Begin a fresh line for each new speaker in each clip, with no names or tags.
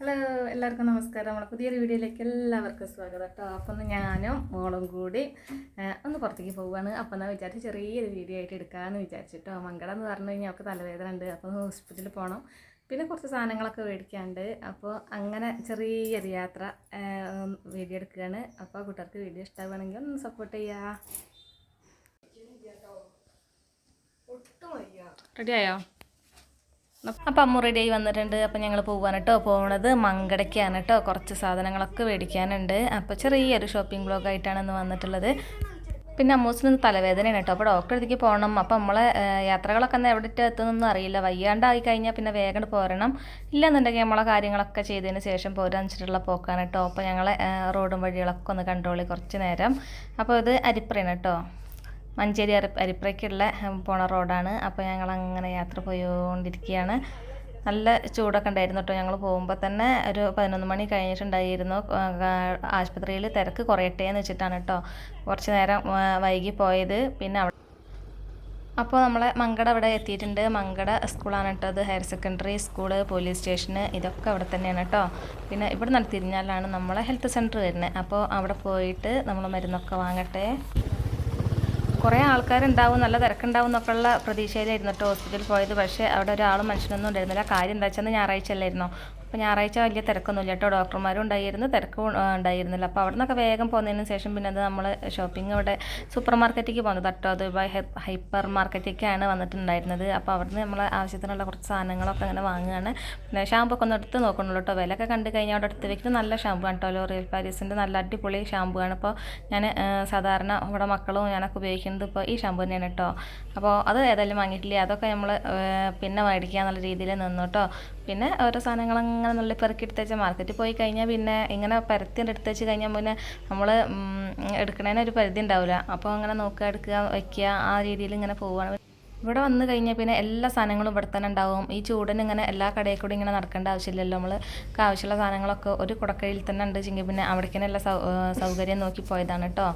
Hello എല്ലാവർക്കും നമസ്കാരം. നമ്മളെ പുതിയൊരു വീഡിയോയിലേക്ക് എല്ലാവർക്കും സ്വാഗതം കേട്ടോ. അപ്പം ഒന്ന് ഞാനും മോളും കൂടി ഒന്ന് പുറത്തേക്ക് പോവുകയാണ് അപ്പം എന്നാൽ വിചാരിച്ച് ചെറിയൊരു വീഡിയോ ആയിട്ട് എടുക്കാമെന്ന് വിചാരിച്ചിട്ടോ മംഗളം എന്ന് പറഞ്ഞു കഴിഞ്ഞാൽ അവൾക്ക് തലവേദന ഉണ്ട് അപ്പോൾ ഹോസ്പിറ്റലിൽ പോകണം പിന്നെ കുറച്ച് സാധനങ്ങളൊക്കെ മേടിക്കാണ്ട്. അപ്പോൾ അങ്ങനെ ചെറിയൊരു യാത്ര വീഡിയോ എടുക്കുകയാണ്. അപ്പോൾ കുട്ടികൾക്ക് വീഡിയോ ഇഷ്ടമാവുകയാണെങ്കിൽ ഒന്ന് സപ്പോർട്ട് ചെയ്യുക റെഡിയായോ അപ്പം അമ്മ റെഡി ആയി വന്നിട്ടുണ്ട്. അപ്പം ഞങ്ങൾ പോകാൻ കേട്ടോ പോകുന്നത് മങ്കടയ്ക്കാണ് കേട്ടോ കുറച്ച് സാധനങ്ങളൊക്കെ മേടിക്കാനുണ്ട്. അപ്പോൾ ചെറിയൊരു ഷോപ്പിംഗ് ബ്ലോഗായിട്ടാണ് ഇന്ന് വന്നിട്ടുള്ളത്. പിന്നെ അമ്മൂസിന് തലവേദനയാണ് കേട്ടോ അപ്പോൾ ഡോക്ടറെ അടുത്തേക്ക് പോകണം അപ്പോൾ നമ്മളെ യാത്രകളൊക്കെ ഒന്ന് എവിടെ എത്തുന്നൊന്നും അറിയില്ല. വയ്യാണ്ടായി കഴിഞ്ഞാൽ പിന്നെ വേഗം പോരണം. ഇല്ലെന്നുണ്ടെങ്കിൽ നമ്മളെ കാര്യങ്ങളൊക്കെ ചെയ്തതിന് ശേഷം പോരാൻ വെച്ചിട്ടുള്ള പോക്കാണ് കേട്ടോ അപ്പോൾ ഞങ്ങളെ റോഡും വഴികളൊക്കെ ഒന്ന് കണ്ടോളി കുറച്ച് നേരം. അപ്പോൾ ഇത് അരിപ്പറയാണ് കേട്ടോ മഞ്ചേരി അരി അരിപ്രയ്ക്കുള്ള പോണ റോഡാണ്. അപ്പോൾ ഞങ്ങൾ അങ്ങനെ യാത്ര പോയോണ്ടിരിക്കുകയാണ് നല്ല ചൂടൊക്കെ ഉണ്ടായിരുന്നു കേട്ടോ ഞങ്ങൾ പോകുമ്പോൾ തന്നെ ഒരു പതിനൊന്ന് മണി കഴിഞ്ഞിട്ടുണ്ടായിരുന്നു. ആശുപത്രിയിൽ തിരക്ക് കുറയട്ടെ എന്ന് വെച്ചിട്ടാണ് കേട്ടോ കുറച്ച് നേരം വൈകി പോയത്. പിന്നെ അവിടെ അപ്പോൾ നമ്മളെ മങ്കട അവിടെ എത്തിയിട്ടുണ്ട്. മങ്കട സ്കൂളാണ് കേട്ടോ അത്. ഹയർ സെക്കൻഡറി സ്കൂൾ പോലീസ് സ്റ്റേഷന് ഇതൊക്കെ അവിടെ തന്നെയാണ് കേട്ടോ പിന്നെ ഇവിടെ നിന്ന് തിരിഞ്ഞാലാണ് നമ്മളെ ഹെൽത്ത് സെന്റർ വരുന്നത്. അപ്പോൾ അവിടെ പോയിട്ട് നമ്മൾ മരുന്നൊക്കെ വാങ്ങട്ടെ. കുറേ ആൾക്കാരുണ്ടാവും നല്ല തിരക്കുണ്ടാവും എന്നൊക്കെയുള്ള പ്രതീക്ഷയിലായിരുന്നു കേട്ടോ ഹോസ്പിറ്റലിൽ പോയത്. പക്ഷേ അവിടെ ഒരാളും മനുഷ്യനൊന്നും ഉണ്ടായിരുന്നില്ല. കാര്യം എന്താ വെച്ചാൽ ഞായറാഴ്ച അല്ലായിരുന്നോ അപ്പോൾ ഞായറാഴ്ച വലിയ തിരക്കൊന്നുമില്ല കേട്ടോ. ഡോക്ടർമാരും ഉണ്ടായിരുന്നു തിരക്കും ഉണ്ടായിരുന്നില്ല. അപ്പോൾ അവിടെ നിന്നൊക്കെ വേഗം പോകുന്നതിന് ശേഷം പിന്നെ അത് നമ്മൾ ഷോപ്പിംഗ് ഇവിടെ സൂപ്പർ മാർക്കറ്റിലേക്ക് പോകുന്നത് കേട്ടോ ദുബായ് ഹൈപ്പർ മാർക്കറ്റിലേക്കാണ് വന്നിട്ടുണ്ടായിരുന്നത്. അപ്പോൾ അവിടുന്ന് നമ്മൾ ആവശ്യത്തിനുള്ള കുറച്ച് സാധനങ്ങളൊക്കെ അങ്ങനെ വാങ്ങുകയാണ്. പിന്നെ ഷാമ്പു ഒക്കെ ഒന്ന് എടുത്ത് നോക്കണുള്ളൂ കേട്ടോ. വിലയൊക്കെ കണ്ട് കഴിഞ്ഞാൽ അവിടെ എടുത്ത് വെക്കുന്നത് നല്ല ഷാമ്പു ആണ് കേട്ടോ. ലോറിയൽ പാരീസിന്റെ നല്ല അടിപൊളി ഷാമ്പു ആണ്. അപ്പോൾ ഞാൻ സാധാരണ ഇവിടെ മക്കളും ഞാനൊക്കെ ഉപയോഗിക്കുന്നത് ഇപ്പോൾ ഈ ഷാമ്പു തന്നെയാണ് കേട്ടോ. അപ്പോൾ അത് ഏതായാലും വാങ്ങിയിട്ടില്ലേ? അതൊക്കെ നമ്മൾ പിന്നെ മേടിക്കുക എന്നുള്ള രീതിയിൽ നിന്നു കേട്ടോ. പിന്നെ ഓരോ സാധനങ്ങൾ അങ്ങനെ നല്ല പെറുക്കി എടുത്ത് വെച്ചാൽ മാർക്കറ്റിൽ പോയി കഴിഞ്ഞാൽ പിന്നെ ഇങ്ങനെ പരത്തി എടുത്ത് വെച്ച് കഴിഞ്ഞാൽ പിന്നെ നമ്മൾ എടുക്കണേനെ ഒരു പരിധി ഉണ്ടാവില്ല. അപ്പോൾ അങ്ങനെ നോക്കുക എടുക്കുക വയ്ക്കുക ആ രീതിയിൽ ഇങ്ങനെ പോവുകയാണ്. ഇവിടെ വന്നു കഴിഞ്ഞാൽ പിന്നെ എല്ലാ സാധനങ്ങളും ഇവിടെ തന്നെ ഉണ്ടാവും. ഈ ചൂടിന് ഇങ്ങനെ എല്ലാ കടയിൽ കൂടി ഇങ്ങനെ നടക്കേണ്ട ആവശ്യമില്ലല്ലോ. നമ്മൾ ആവശ്യമുള്ള സാധനങ്ങളൊക്കെ ഒരു കുടക്കയിൽ തന്നെ ഉണ്ട്. വെച്ചെങ്കിൽ പിന്നെ അവിടേക്ക് എല്ലാ സൗകര്യം നോക്കി പോയതാണ് കേട്ടോ.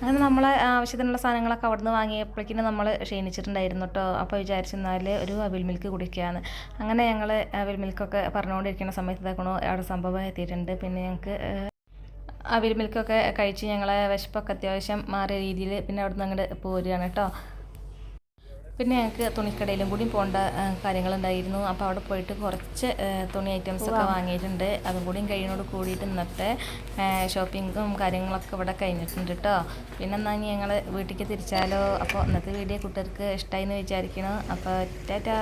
അങ്ങനെ നമ്മൾ ആവശ്യത്തിനുള്ള സാധനങ്ങളൊക്കെ അവിടെ നിന്ന് വാങ്ങിയപ്പോഴേക്കിനും നമ്മൾ ക്ഷീണിച്ചിട്ടുണ്ടായിരുന്നു കേട്ടോ. അപ്പോൾ വിചാരിച്ചെന്നാൽ ഒരു അവിൽ മിൽക്ക് കുടിക്കുകയാണ് അങ്ങനെ ഞങ്ങൾ അവിൽ മിൽക്കൊക്കെ പറഞ്ഞുകൊണ്ടിരിക്കുന്ന സമയത്ത് ഇതാക്കണോ അവിടെ സംഭവം എത്തിയിട്ടുണ്ട്. പിന്നെ ഞങ്ങൾക്ക് അവിൽ മിൽക്കൊക്കെ കഴിച്ച് ഞങ്ങളെ വിശപ്പൊക്കെ അത്യാവശ്യം മാറിയ രീതിയിൽ പിന്നെ അവിടെ നിന്ന് അങ്ങോട്ട് പോരുകയാണ് കേട്ടോ. പിന്നെ ഞങ്ങൾക്ക് തുണിക്കടയിലും കൂടി പോകേണ്ട കാര്യങ്ങളുണ്ടായിരുന്നു. അപ്പോൾ അവിടെ പോയിട്ട് കുറച്ച് തുണി ഐറ്റംസ് ഒക്കെ വാങ്ങിയിട്ടുണ്ട്. അതും കൂടിയും കഴിയുന്നോട് കൂടിയിട്ട് ഇന്നത്തെ ഷോപ്പിങ്ങും കാര്യങ്ങളൊക്കെ ഇവിടെ കഴിഞ്ഞിട്ടുണ്ട് കേട്ടോ പിന്നെ എന്നാൽ ഇനി ഞങ്ങൾ വീട്ടിലേക്ക് തിരിച്ചാലോ? അപ്പോൾ ഇന്നത്തെ വീഡിയോ കുട്ടികൾക്ക് ഇഷ്ടമായി എന്ന് വിചാരിക്കണം അപ്പോൾ ടാറ്റാ.